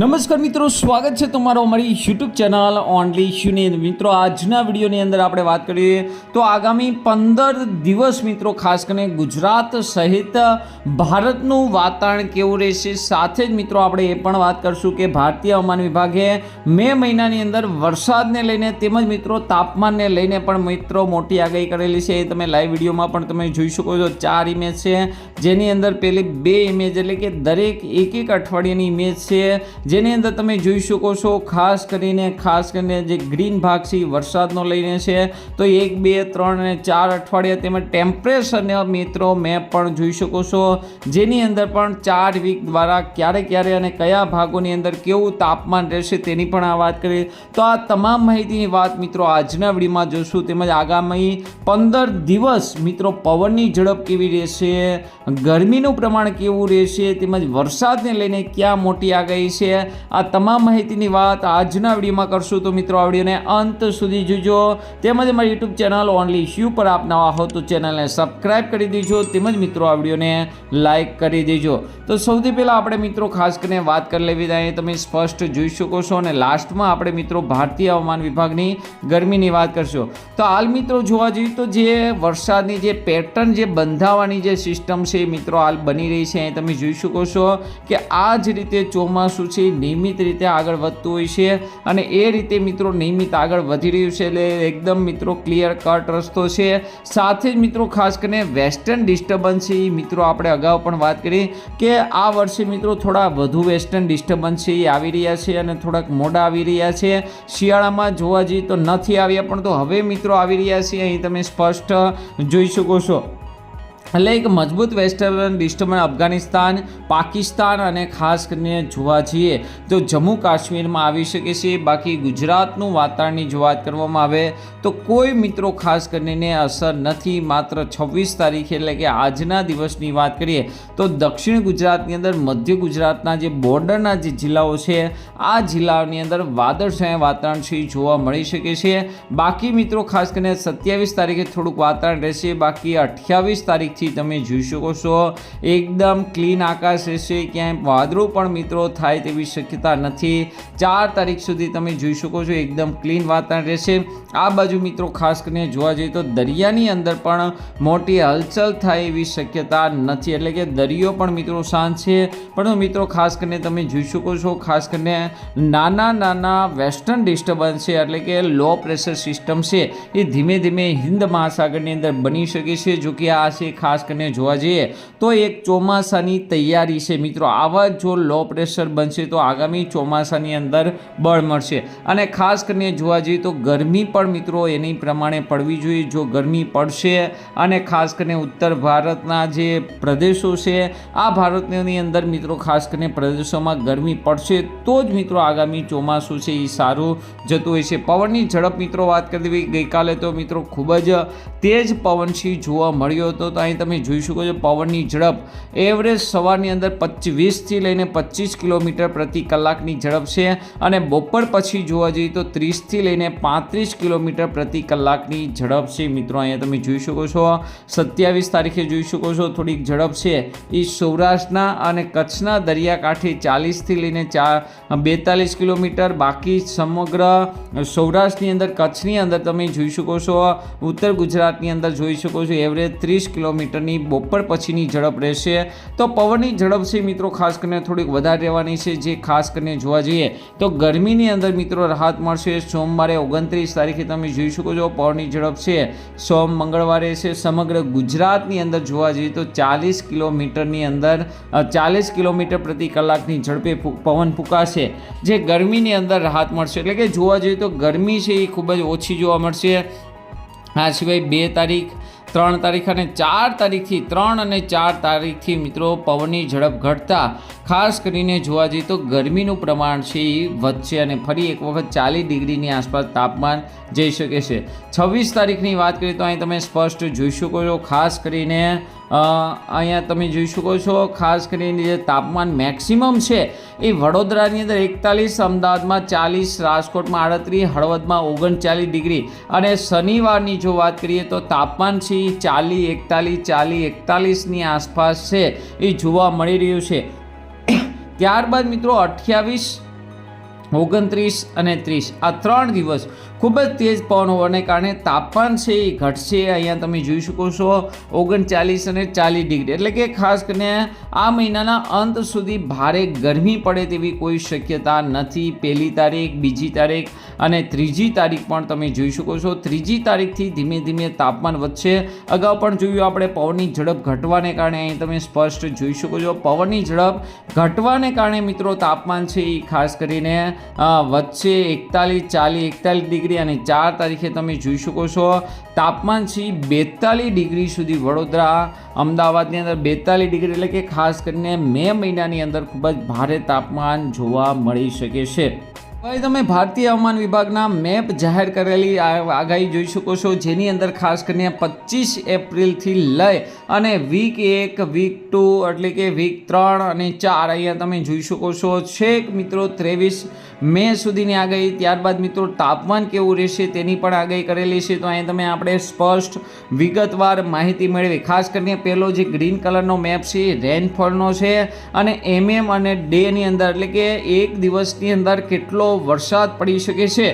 નમસ્કાર મિત્રો, સ્વાગત છે તમારો અમારી યુટ્યુબ ચેનલ ઓનલી શ્યુની મિત્રો, આજના વિડીયોની અંદર આપણે વાત કરીએ તો આગામી પંદર દિવસ મિત્રો, ખાસ કરીને ગુજરાત સહિત ભારતનું વાતાવરણ કેવું રહેશે સાથે જ મિત્રો, આપણે એ પણ વાત કરશું કે ભારતીય હવામાન વિભાગે મે મહિનાની અંદર વરસાદને લઈને તેમજ મિત્રો, તાપમાનને લઈને પણ મિત્રો મોટી આગાહી કરેલી છે. એ તમે લાઈવ વિડીયોમાં પણ તમે જોઈ શકો છો. ચાર ઇમેજ છે. જેની અંદર પેલી બે ઇમેજ એટલે કે દરેક એક એક અઠવાડિયાની ઇમેજ છે. જેની અંદર તમે જોઈ શકો છો, ખાસ કરીને ખાસ કરીને જે ગ્રીન ભાગ છે વરસાદનો લઈને છે, તો એક, બે, ત્રણ અને ચાર અઠવાડિયા તેમજ ટેમ્પરેચરને મિત્રો મેપ પણ જોઈ શકો છો. જેની અંદર પણ ચાર વીક દ્વારા ક્યારે ક્યારે અને કયા ભાગોની અંદર કેવું તાપમાન રહેશે તેની પણ આ વાત કરીએ તો આ તમામ માહિતીની વાત મિત્રો આજના વિડીયોમાં જોશું. તેમજ આગામી પંદર દિવસ મિત્રો પવનની ઝડપ કેવી રહેશે, ગરમીનું પ્રમાણ કેવું રહેશે, તેમજ વરસાદને લઈને ક્યાં મોટી આગાહી છે આ તમામ માહિતીની વાત આજના વિડીયોમાં કરશું તો મિત્રો, આ વિડીયોને અંત સુધી જોજો. તેમજ મારી યુટ્યુબ ચેનલ ઓનલી શ્યુ પર આપ નવા હો તો ચેનલને સબસ્ક્રાઇબ કરી દેજો. તેમજ મિત્રો, આ વિડીયોને લાઇક કરી દેજો. તો સૌથી પહેલાં આપણે મિત્રો ખાસ કરીને વાત કરી લેવી જાય તમે સ્પષ્ટ જોઈ શકો છો અને લાસ્ટમાં આપણે મિત્રો ભારતીય હવામાન વિભાગની ગરમીની વાત કરશું. તો હાલ મિત્રો જોવા જઈએ તો જે વરસાદની જે પેટર્ન, જે બંધાવાની જે સિસ્ટમ છે મિત્રો હાલ બની રહી છે. તમે જોઈ શકો છો કે આ જ રીતે ચોમાસું છે, નિયમિત રીતે આગળ વધતું હોય છે અને એ રીતે મિત્રો નિયમિત આગળ વધી રહ્યું છે એટલે એકદમ મિત્રો ક્લિયર કટ રસ્તો છે. સાથે જ મિત્રો ખાસ કરીને વેસ્ટર્ન ડિસ્ટર્બન્સ છે મિત્રો આપણે અગાઉ પણ વાત કરી કે આ વર્ષે મિત્રો થોડા વધુ વેસ્ટર્ન ડિસ્ટર્બન્સ એ આવી રહ્યા છે અને થોડાક મોડા આવી રહ્યા છે. શિયાળામાં જોવા જઈએ તો નથી આવ્યા, પણ તો હવે મિત્રો આવી રહ્યા છે. અહીં તમે સ્પષ્ટ જોઈ શકો છો. એટલે એક મજબૂત વેસ્ટર્ન ડિસ્ટર્બન્સ અફઘાનિસ્તાન, પાકિસ્તાન અને ખાસ કરીને જોવા જઈએ તો જમ્મુ કાશ્મીરમાં આવી શકે છે. બાકી ગુજરાતનું વાતાવરણની જો વાત કરવામાં આવે તો કોઈ મિત્રો ખાસ કરીને અસર નથી. માત્ર છવ્વીસ તારીખે એટલે કે આજના દિવસની વાત કરીએ તો દક્ષિણ ગુજરાતની અંદર, મધ્ય ગુજરાતના જે બોર્ડરના જે જિલ્લાઓ છે, આ જિલ્લાઓની અંદર વાદળછાયા વાતાવરણ છે, જોવા મળી શકે છે. બાકી મિત્રો ખાસ કરીને સત્યાવીસ તારીખે થોડુંક વાતાવરણ રહેશે. બાકી અઠ્યાવીસ તારીખથી તમે જોઈ શકો છો, એકદમ ક્લીન આકાશ રહેશે, ક્યાંય વાદળું પણ મિત્રો થાય તેવી શક્યતા નથી. ચાર તારીખ સુધી તમે જોઈ શકો છો, એકદમ ક્લીન વાતાવરણ રહેશે. આ બાજુ મિત્રો ખાસ કરીને જોવા જઈએ તો દરિયાની અંદર પણ મોટી હલચલ થાય એવી શક્યતા નથી, એટલે કે દરિયો પણ મિત્રો શાંત છે. પણ મિત્રો ખાસ કરીને તમે જોઈ શકો છો, ખાસ કરીને નાના નાના વેસ્ટર્ન ડિસ્ટર્બન્સ છે, એટલે કે લો પ્રેશર સિસ્ટમ છે, એ ધીમે ધીમે હિન્દ મહાસાગરની અંદર બની શકે છે, જો કે આ છે કરીને જોવા જઈએ તો એક ચોમાસાની તૈયારી છે મિત્રો. આવા જો લો પ્રેશર બનશે તો આગામી ચોમાસાની અંદર બળ મળશે. અને ખાસ કરીને જોવા જઈએ તો ગરમી પણ મિત્રો એની પ્રમાણે પડવી જોઈએ. જો ગરમી પડશે અને ખાસ કરીને ઉત્તર ભારતના જે પ્રદેશો છે, આ ભારતની અંદર મિત્રો ખાસ કરીને પ્રદેશોમાં ગરમી પડશે તો જ મિત્રો આગામી ચોમાસું છે એ સારું જતું હોય છે. પવનની ઝડપ મિત્રો વાત કરી દેવી, ગઈકાલે તો મિત્રો ખૂબ જ તેજ પવનથી જોવા મળ્યો હતો. તો અહીં તમે જોઈ શકો છો પવનની ઝડપ. એવરેજ સવારની અંદર વીસથી લઈને પચીસ કિલોમીટર પ્રતિ કલાકની ઝડપ છે અને બપોર પછી જોવા જઈએ તો ત્રીસથી લઈને પાંત્રીસ કિલોમીટર પ્રતિ કલાકની ઝડપ છે. મિત્રો, અહીંયા તમે જોઈ શકો છો, સત્યાવીસ તારીખે જોઈ શકો છો, થોડીક ઝડપ છે. એ સૌરાષ્ટ્રના અને કચ્છના દરિયાકાંઠે ચાલીસથી લઈને ચા, બેતાલીસ કિલોમીટર. બાકી સમગ્ર સૌરાષ્ટ્રની અંદર, કચ્છની અંદર તમે જોઈ શકો છો, ઉત્તર ગુજરાતની અંદર જોઈ શકો છો એવરેજ ત્રીસ કિલોમીટરની બપોર પછીની ઝડપ રહેશે. તો પવનની ઝડપ છે મિત્રો, ખાસ કરીને થોડીક વધારે રહેવાની છે. જે ખાસ કરીને જોવા જઈએ તો ગરમીની અંદર મિત્રો રાહત મળશે. સોમવારે ઓગણત્રીસ તારીખે તમે જોઈ શકો છો પવનની ઝડપ છે. સોમ મંગળવારે છે. સમગ્ર ગુજરાતની અંદર જોવા જઈએ તો ચાલીસ કિલોમીટરની અંદર ચાલીસ કિલોમીટર પ્રતિ કલાકની ઝડપે પવન ફૂંકાશે. જે ગરમીની અંદર રાહત મળશે. એટલે કે જોવા જઈએ તો ગરમી છે એ ખૂબ જ ઓછી જોવા મળશે. આ સિવાય બે તારીખ ત્રણ તારીખ અને ચાર તારીખથી, ત્રણ અને ચાર તારીખથી મિત્રો પવનની ઝડપ ઘટતા, ખાસ કરીને જોવા જઈએ તો ગરમીનું પ્રમાણ છે એ વધશે અને ફરી એક વખત ચાલીસ ડિગ્રીની આસપાસ તાપમાન જઈ શકે છે. છવ્વીસ તારીખની વાત કરીએ તો અહીં તમે સ્પષ્ટ જોઈ શકો છો, ખાસ કરીને અહીંયા તમે જોઈ શકો છો, ખાસ કરીને જે તાપમાન મેક્સિમમ છે, એ વડોદરાની અંદર એકતાલીસ, અમદાવાદમાં ચાલીસ, રાજકોટમાં આડત્રીસ, હળવદમાં ઓગણચાલીસ ડિગ્રી. અને શનિવારની જો વાત કરીએ તો તાપમાન છે એ ચાલીસ, એકતાલીસ, ચાલીસ, એકતાલીસની આસપાસ છે, એ જોવા મળી રહ્યું છે. ત્યારબાદ મિત્રો અઠ્યાવીસ, ઓગણત્રીસ અને ત્રીસ. આ ત્રણ દિવસ ખૂબ જ તેજ પવન હોવાને કારણે તાપમાન છે એ ઘટશે. અહીંયા તમે જોઈ શકો છો ઓગણચાલીસ અને ચાલીસ ડિગ્રી. એટલે કે ખાસ કરીને આ મહિનાના અંત સુધી ભારે ગરમી પડે તેવી કોઈ શક્યતા નથી. પહેલી તારીખ, બીજી તારીખ અને ત્રીજી તારીખ પણ તમે જોઈ શકો છો. ત્રીજી તારીખથી ધીમે ધીમે તાપમાન વધશે. અગાઉ પણ જોયું આપણે પવનની ઝડપ ઘટવાને કારણે અહીં તમે સ્પષ્ટ જોઈ શકો છો. પવનની ઝડપ ઘટવાને કારણે મિત્રો તાપમાન છે એ ખાસ કરીને વધશે. એકતાલીસ, ચાલીસ, એકતાલીસ ડિગ્રી અને ચાર તારીખે તમે જોઈ શકો છો. તાપમાન છે બેતાલીસ ડિગ્રી સુધી વડોદરા, અમદાવાદની અંદર બેતાલીસ ડિગ્રી એટલે કે ખાસ કરીને મે મહિનાની અંદર ખૂબ જ ભારે તાપમાન જોવા મળી શકે છે. હવે તમે ભારતીય હવામાન વિભાગના મેપ જાહેર કરેલી આગાહી જોઈ શકો છો. જેની અંદર ખાસ કરીને પચીસ એપ્રિલથી લઈ અને વીક એક વીક ટુ એટલે કે વીક ત્રણ અને ચાર અહીંયા તમે જોઈ શકો છો. છેક મિત્રો ત્રેવીસ મે સુધીની આગાહી, ત્યારબાદ મિત્રો તાપમાન કેવું રહેશે તેની પણ આગાહી કરેલી છે. તો અહીંયા તમે આપણે સ્પષ્ટ વિગતવાર માહિતી મેળવી. ખાસ કરીને પહેલો જે ગ્રીન કલરનો મેપ છે એ રેનફોલનો છે અને એમએમ અને ડેની અંદર, એટલે કે એક દિવસની અંદર કેટલો વરસાદ પડી શકે છે.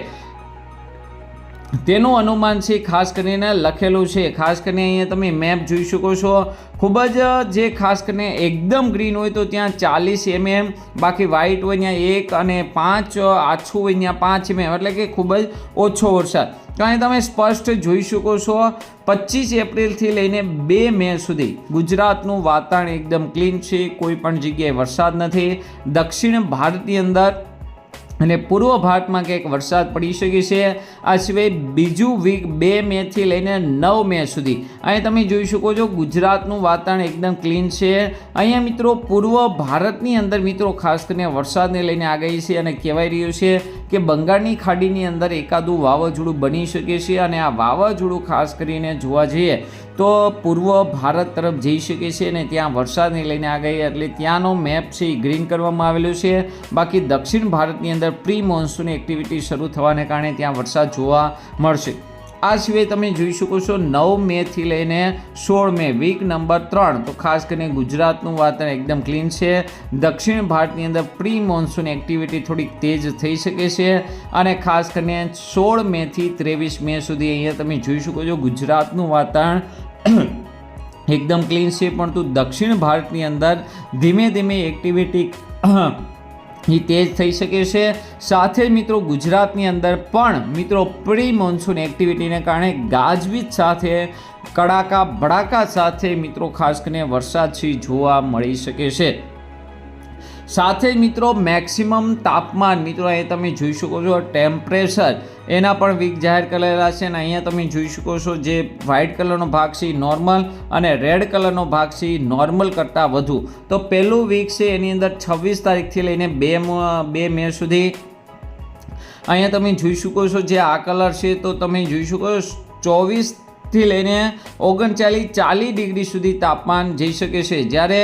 તેનું અનુમાન છે, ખાસ કરીને લખેલું છે. ખાસ કરીને અહીંયા તમે મેપ જોઈ શકો છો. ખૂબ જ જે ખાસ કરીને એકદમ ગ્રીન હોય તો ત્યાં ચાલીસ એમએમ બાકી વ્હાઇટ હોય ત્યાં એક અને પાંચ આછું હોય ત્યાં પાંચ એમએમ એટલે કે ખૂબ જ ઓછો વરસાદ. તો અહીં તમે સ્પષ્ટ જોઈ શકો છો પચીસ એપ્રિલથી લઈને બે મે સુધી ગુજરાતનું વાતાવરણ એકદમ ક્લીન છે. કોઈ પણ જગ્યાએ વરસાદ નથી. દક્ષિણ ભારતની અંદર અને પૂર્વ ભારતમાં કંઈક વરસાદ પડી શકે છે. આ સિવાય બીજું વીક બે મેથી લઈને નવ મે સુધી. અહીં તમે જોઈ શકો છો ગુજરાતનું વાતાવરણ એકદમ ક્લીન છે. અહીંયા મિત્રો પૂર્વ ભારતની અંદર મિત્રો ખાસ કરીને વરસાદને લઈને આગાહી છે અને કહેવાય રહ્યું છે કે બંગાળની ખાડીની અંદર એકાદું વાવાઝોડું બની શકે છે અને આ વાવાઝોડું ખાસ કરીને જોવા જઈએ તો પૂર્વ ભારત તરફ જઈ શકે છે અને ત્યાં વરસાદને લઈને આ ગઈ એટલે ત્યાંનો મેપ છે એ ગ્રીન કરવામાં આવેલો છે. બાકી દક્ષિણ ભારતની અંદર પ્રી મોન્સૂન એક્ટિવિટી શરૂ થવાને કારણે ત્યાં વરસાદ જોવા મળશે. આ સિવાય તમે જોઈ શકો છો નવ મેથી લઈને સોળ મે વીક નંબર ત્રણ. તો ખાસ કરીને ગુજરાતનું વાતાવરણ એકદમ ક્લીન છે. દક્ષિણ ભારતની અંદર પ્રી મોન્સૂન એક્ટિવિટી થોડીક તેજ થઈ શકે છે. અને ખાસ કરીને સોળ મેથી ત્રેવીસ મે સુધી અહીંયા તમે જોઈ શકો છો ગુજરાતનું વાતાવરણ એકદમ ક્લીન છે. પરંતુ દક્ષિણ ભારતની અંદર ધીમે ધીમે એક્ટિવિટી એ તેજ થઈ શકે છે. સાથે જ મિત્રો ગુજરાતની અંદર પણ મિત્રો પ્રી મોન્સૂન એક્ટિવિટીને કારણે ગાજવીજ સાથે, કડાકા ભડાકા સાથે મિત્રો ખાસ કરીને વરસાદ જોવા મળી શકે છે. સાથે મિત્રો મેક્સિમમ તાપમાન, મિત્રો, અહીં તમે જોઈ શકો છો ટેમ્પરેચર એના પણ વીક જાહેર કરેલા છે અને અહીંયા તમે જોઈ શકો છો જે વ્હાઇટ કલરનો ભાગ છે નોર્મલ અને રેડ કલરનો ભાગ છે નોર્મલ કરતાં વધુ. તો પહેલું વીક છે, એની અંદર છવ્વીસ તારીખથી લઈને બે બે મે સુધી અહીંયા તમે જોઈ શકો છો જે આ કલર છે, તો તમે જોઈ શકો છો ચોવીસ થી લઈને ઓગણચાલીસ ચાલીસ ડિગ્રી સુધી તાપમાન જઈ શકે છે. જ્યારે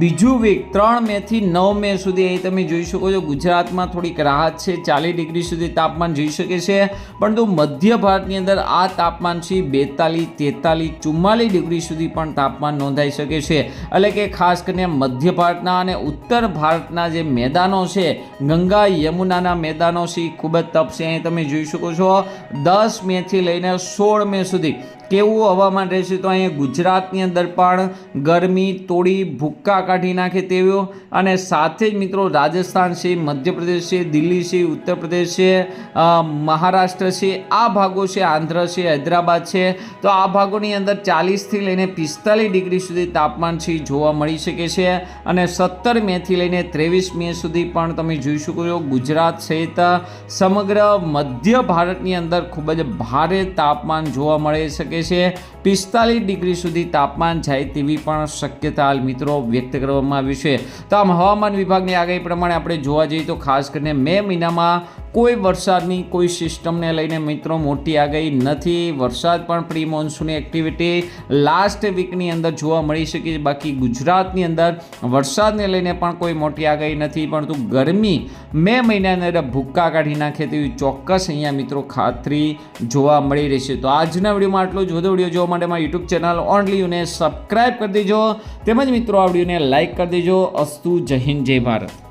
બીજું વીક ત્રણ મેથી નવ મે સુધી અહીં તમે જોઈ શકો છો, ગુજરાતમાં થોડીક રાહત છે. ચાલીસ ડિગ્રી સુધી તાપમાન જઈ શકે છે. પરંતુ મધ્ય ભારતની અંદર આ તાપમાન છે બેતાલીસ, તેતાલીસ, ચુમ્માલીસ ડિગ્રી સુધી પણ તાપમાન નોંધાઈ શકે છે. એટલે કે ખાસ કરીને મધ્ય ભારતના અને ઉત્તર ભારતના જે મેદાનો છે, ગંગા યમુનાના મેદાનો છે ખૂબ જ તપશે અહીં તમે જોઈ શકો છો, દસ મેથી લઈને સોળ મે સુધી કેવું હવામાન રહેશે તો અહીંયા ગુજરાતની અંદર પણ ગરમી, તોડી, ભૂક્કા કાઢી નાખે તેવો અને સાથે જ મિત્રો રાજસ્થાન છે, મધ્યપ્રદેશ છે, દિલ્હી છે ઉત્તર પ્રદેશ છે મહારાષ્ટ્ર છે, આ ભાગો છે, આંધ્ર છે, હૈદરાબાદ છે. તો આ ભાગોની અંદર ચાલીસથી લઈને પિસ્તાલીસ ડિગ્રી સુધી તાપમાન છે, જોવા મળી શકે છે. અને સત્તર મેથી લઈને ત્રેવીસ મે સુધી પણ તમે જોઈ શકો છો, ગુજરાત સહિત સમગ્ર મધ્ય ભારતની અંદર ખૂબ જ ભારે તાપમાન જોવા મળી શકે છે. પિસ્તાલીસ ડિગ્રી સુધી તાપમાન જાય તેવી પણ શક્યતા મિત્રો વ્યક્ત કરવામાં આવી છે. તો આમ હવામાન વિભાગની આગાહી પ્રમાણે આપણે જોવા જઈએ તો ખાસ કરીને મે મહિનામાં કોઈ વરસાદની કોઈ સિસ્ટમને લઈને મિત્રો મોટી આગાહી નથી. વરસાદ પણ પ્રી મોન્સૂનની એક્ટિવિટી લાસ્ટ વીકની અંદર જોવા મળી શકે છે બાકી ગુજરાતની અંદર વરસાદને લઈને પણ કોઈ મોટી આગાહી નથી, પરંતુ ગરમી મે મહિનાની અંદર ભૂક્કા કાઢી નાખે તેવી ચોક્કસ અહીંયા મિત્રો ખાતરી જોવા મળી રહી છે. તો આજના વિડીયોમાં આટલું જ. વધુ વીડિયો જોવા માટે મારા યુટ્યુબ ચેનલ ઓનલી યુને સબસ્ક્રાઈબ કરી દેજો. તેમજ મિત્રો આ વિડીયોને લાઇક કરી દેજો. અસ્તુ જય હિન્દ, જય ભારત.